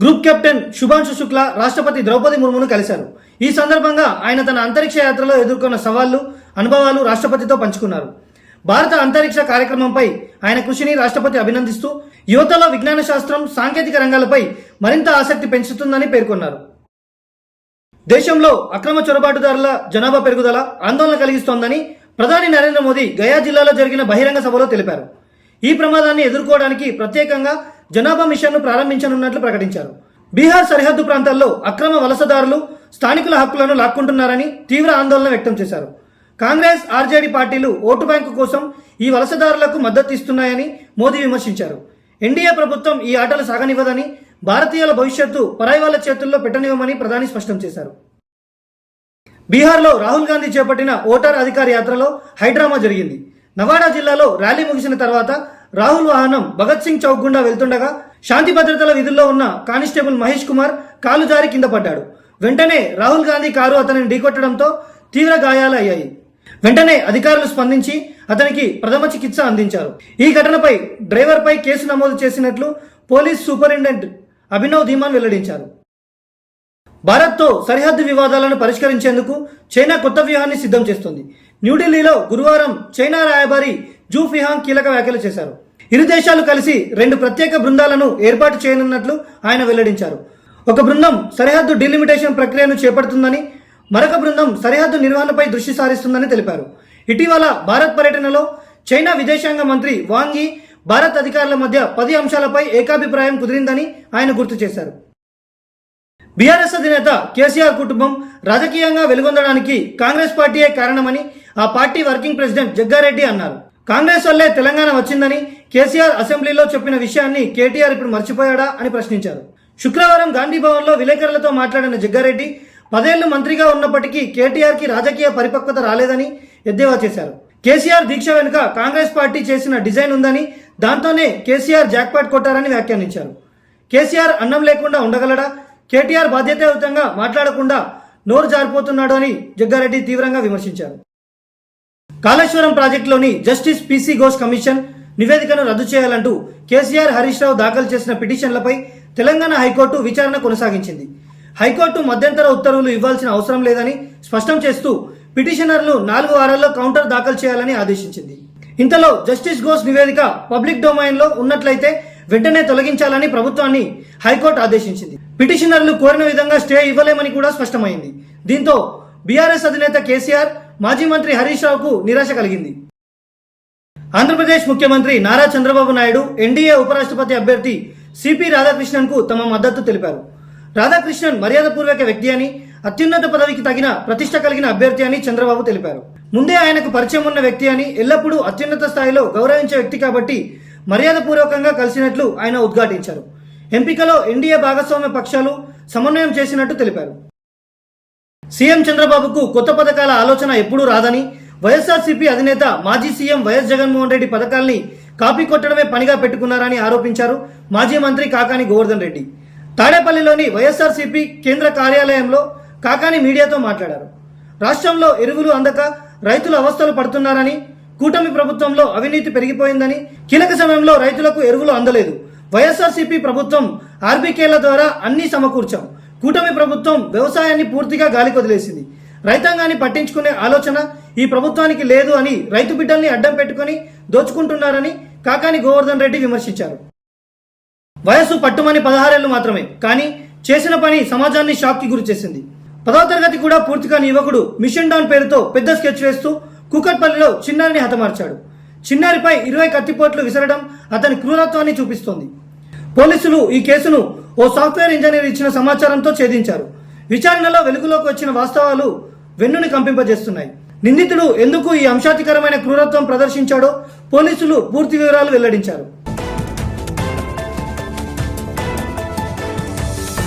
Group captain Shubhanshu Shukla రాష్ట్రపతి ద్రౌపది ముర్మును కలిశారు. ఈ సందర్భంగా ఆయన తన అంతరిక్ష యాత్రలో ఎదుర్కొన్న సవాళ్ళు అనుభవాలు రాష్ట్రపతితో పంచుకున్నారు. భారత అంతరిక్ష కార్యక్రమంపై ఆయన కృషిని రాష్ట్రపతి అభినందిస్తూ యువతలో విజ్ఞాన శాస్త్రం సాంకేతిక రంగాలపై మరింత ఆసక్తి పెంచుతుందని పేర్కొన్నారు. దేశంలో అక్రమ చొరబాటుదారుల జనాభా పెరుగుదల ఆందోళన కలిగిస్తోందని ప్రధాని నరేంద్ర మోదీ గయా జిల్లాలో జరిగిన బహిరంగ సభలో తెలిపారు. ఈ ప్రమాదాన్ని ఎదుర్కోవడానికి ప్రత్యేకంగా జనాభా మిషన్ను ప్రారంభించనున్నట్లు ప్రకటించారు. బీహార్ సరిహద్దు ప్రాంతాల్లో అక్రమ వలసదారులు స్థానికుల హక్కులను లాక్కుంటున్నారని తీవ్ర ఆందోళన వ్యక్తం చేశారు. కాంగ్రెస్ ఆర్జేడీ పార్టీలు ఓటు బ్యాంకు కోసం ఈ వలసదారులకు మద్దతు ఇస్తున్నాయని మోదీ విమర్శించారు. ఎన్డీఏ ప్రభుత్వం ఈ ఆటలు సాగనివ్వదని భారతీయుల భవిష్యత్తు పరాయి వాళ్ళ చేతుల్లో పెట్టనివ్వమని ప్రధాని స్పష్టం చేశారు. బీహార్లో రాహుల్ గాంధీ చేపట్టిన ఓటర్ అధికార యాత్రలో హైడ్రామా జరిగింది. నవాడా జిల్లాలో ర్యాలీ ముగిసిన తర్వాత రాహుల్ వాహనం భగత్ సింగ్ చౌక్ గుండా వెళ్తుండగా శాంతి భద్రతల విధుల్లో ఉన్న కానిస్టేబుల్ మహేష్ కుమార్ కాలు జారి కింద పడ్డాడు. వెంటనే రాహుల్ గాంధీ కారు అతనిని ఢీకొట్టడంతో తీవ్ర గాయాలు అయ్యాయి. వెంటనే అధికారులు స్పందించి అతనికి ప్రథమ చికిత్స అందించారు. ఈ ఘటనపై డ్రైవర్పై కేసు నమోదు చేసినట్లు పోలీస్ సూపరింటెండెంట్ అభినవ్ ధీమాన్ వెల్లడించారు. భారత్తో సరిహద్దు వివాదాలను పరిష్కరించేందుకు చైనా కొత్త వ్యూహాన్ని సిద్ధం చేస్తుంది. న్యూఢిల్లీలో గురువారం చైనా రాయబారి జూ ఫిహాంగ్ కీలక వ్యాఖ్యలు చేశారు. ఇరు దేశాలు కలిసి రెండు ప్రత్యేక బృందాలను ఏర్పాటు చేయనున్నట్లు ఆయన వెల్లడించారు. ఒక బృందం సరిహద్దు డిలిమిటేషన్ ప్రక్రియను చేపడుతుందని మరొక బృందం సరిహద్దు నిర్వహణపై దృష్టి సారిస్తుందని తెలిపారు. ఇటీవల భారత్ పర్యటనలో చైనా విదేశాంగ మంత్రి వాంగి భారత్ అధికారుల మధ్య పది అంశాలపై ఏకాభిప్రాయం కుదిరిందని ఆయన గుర్తు చేశారు. బీఆర్ఎస్ అధినేత కేసీఆర్ కుటుంబం రాజకీయంగా వెలుగొందడానికి కాంగ్రెస్ పార్టీయే కారణమని ఆ పార్టీ వర్కింగ్ ప్రెసిడెంట్ జగ్గారెడ్డి అన్నారు. కాంగ్రెస్ వల్లే తెలంగాణ వచ్చిందని కేసీఆర్ అసెంబ్లీలో చెప్పిన విషయాన్ని కేటీఆర్ ఇప్పుడు మర్చిపోయాడా అని ప్రశ్నించారు. శుక్రవారం గాంధీ భవన్లో విలేకరులతో మాట్లాడిన జగ్గారెడ్డి పదేళ్ళు మంత్రిగా ఉన్నప్పటికీ కేటీఆర్కి రాజకీయ పరిపక్వత రాలేదని ఎద్దేవా చేశారు. కేసీఆర్ దీక్ష వెనుక కాంగ్రెస్ పార్టీ చేసిన డిజైన్ ఉందని దాంతోనే కేసీఆర్ జాక్పాట్ కొట్టారని వ్యాఖ్యానించారు. కేసీఆర్ అన్నం లేకుండా ఉండగలడా? కేటీఆర్ బాధ్యతాయుతంగా మాట్లాడకుండా నోరు జారిపోతున్నాడు అని జగ్గారెడ్డి తీవ్రంగా విమర్శించారు. కాళేశ్వరం ప్రాజెక్టులోని జస్టిస్ పీసీ ఘోష్ కమిషన్ నివేదికను రద్దు చేయాలంటూ కేసీఆర్ హరీష్ రావు దాఖలు చేసిన పిటిషన్లపై తెలంగాణ హైకోర్టు విచారణ కొనసాగించింది. హైకోర్టు మధ్యంతర ఉత్తర్వులు ఇవ్వాల్సిన అవసరం లేదని స్పష్టం చేస్తూ పిటిషనర్లు నాలుగు వారాల్లో కౌంటర్ దాఖలు చేయాలని ఆదేశించింది. ఇంతలో జస్టిస్ ఘోష్ నివేదిక పబ్లిక్ డొమైన్లో ఉన్నట్లయితే వెంటనే తొలగించాలని ప్రభుత్వాన్ని హైకోర్టు ఆదేశించింది. పిటిషనర్లు కోరిన విధంగా స్టే ఇవ్వలేమని కూడా స్పష్టమైంది. దీంతో బీఆర్ఎస్ అధినేత కేసీఆర్ మాజీ మంత్రి హరీష్ రావుకు నిరాశ కలిగింది. ఆంధ్రప్రదేశ్ ముఖ్యమంత్రి నారా చంద్రబాబు నాయుడు ఎన్డీఏ ఉపరాష్ట్రపతి అభ్యర్థి సిపి రాధాకృష్ణన్కు తమ మద్దతు తెలిపారు. రాధాకృష్ణన్ మర్యాదపూర్వక వ్యక్తి అని అత్యున్నత పదవికి తగిన ప్రతిష్ట కలిగిన అభ్యర్థి అని చంద్రబాబు తెలిపారు. ముందే ఆయనకు పరిచయం ఉన్న వ్యక్తి అని ఎల్లప్పుడూ అత్యున్నత స్థాయిలో గౌరవించే వ్యక్తి కాబట్టి మర్యాదపూర్వకంగా కలిసినట్లు ఆయన ఉద్ఘాటించారు. ఎంపికలో ఎన్డీఏ భాగస్వామ్య పక్షాలు సమన్వయం చేసినట్టు తెలిపారు. సీఎం చంద్రబాబుకు కొత్త పథకాల ఆలోచన ఎప్పుడూ రాదని వైఎస్ఆర్సీపీ అధినేత మాజీ సీఎం వైఎస్ జగన్మోహన్ రెడ్డి పథకాల్ని కాపీ కొట్టడమే పనిగా పెట్టుకున్నారని ఆరోపించారు మాజీ మంత్రి కాకాని గోవర్ధన్ రెడ్డి. తాడేపల్లిలోని వైఎస్ఆర్సీపీ కేంద్ర కార్యాలయంలో కాకాని మీడియాతో మాట్లాడారు. రాష్ట్రంలో ఎరువులు అందక రైతులు అవస్థలు పడుతున్నారని కూటమి ప్రభుత్వంలో అవినీతి పెరిగిపోయిందని కీలక సమయంలో రైతులకు ఎరువులు అందలేదు. వైఎస్ఆర్సీపీ ప్రభుత్వం ఆర్బీకేల ద్వారా అన్ని సమకూర్చాం. కూటమి ప్రభుత్వం వ్యవసాయాన్ని పూర్తిగా గాలికి వదిలేసింది. రైతాంగాన్ని పట్టించుకునే ఆలోచన ఈ ప్రభుత్వానికి లేదు అని రైతు బిడ్డల్ని అడ్డం పెట్టుకుని దోచుకుంటున్నారని కాకాని గోవర్ధన్ రెడ్డి విమర్శించారు. వయసు పట్టుమని పదహారేళ్ళు మాత్రమే కానీ చేసిన పని సమాజాన్ని షాక్కి గురి చేసింది. పదవ తరగతి కూడా పూర్తి కాని యువకుడు మిషన్ డాన్ పేరుతో పెద్ద స్కెచ్ వేస్తూ కూకట్పల్లిలో చిన్నారిని హతమార్చాడు. చిన్నారిపై ఇరవై కత్తిపోట్లు విసరడం అతని క్రూరత్వాన్ని చూపిస్తోంది. పోలీసులు ఈ కేసును ఓ సాఫ్ట్వేర్ ఇంజనీర్ ఇచ్చిన సమాచారంతో ఛేదించారు. విచారణలో వెలుగులోకి వచ్చిన వాస్తవాలు వెన్నుని కంపింపజేస్తున్నాయి. నిందితుడు ఎందుకు ఈ అంశాతికరమైన క్రూరత్వం ప్రదర్శించాడో పోలీసులు పూర్తి వివరాలు వెల్లడించారు.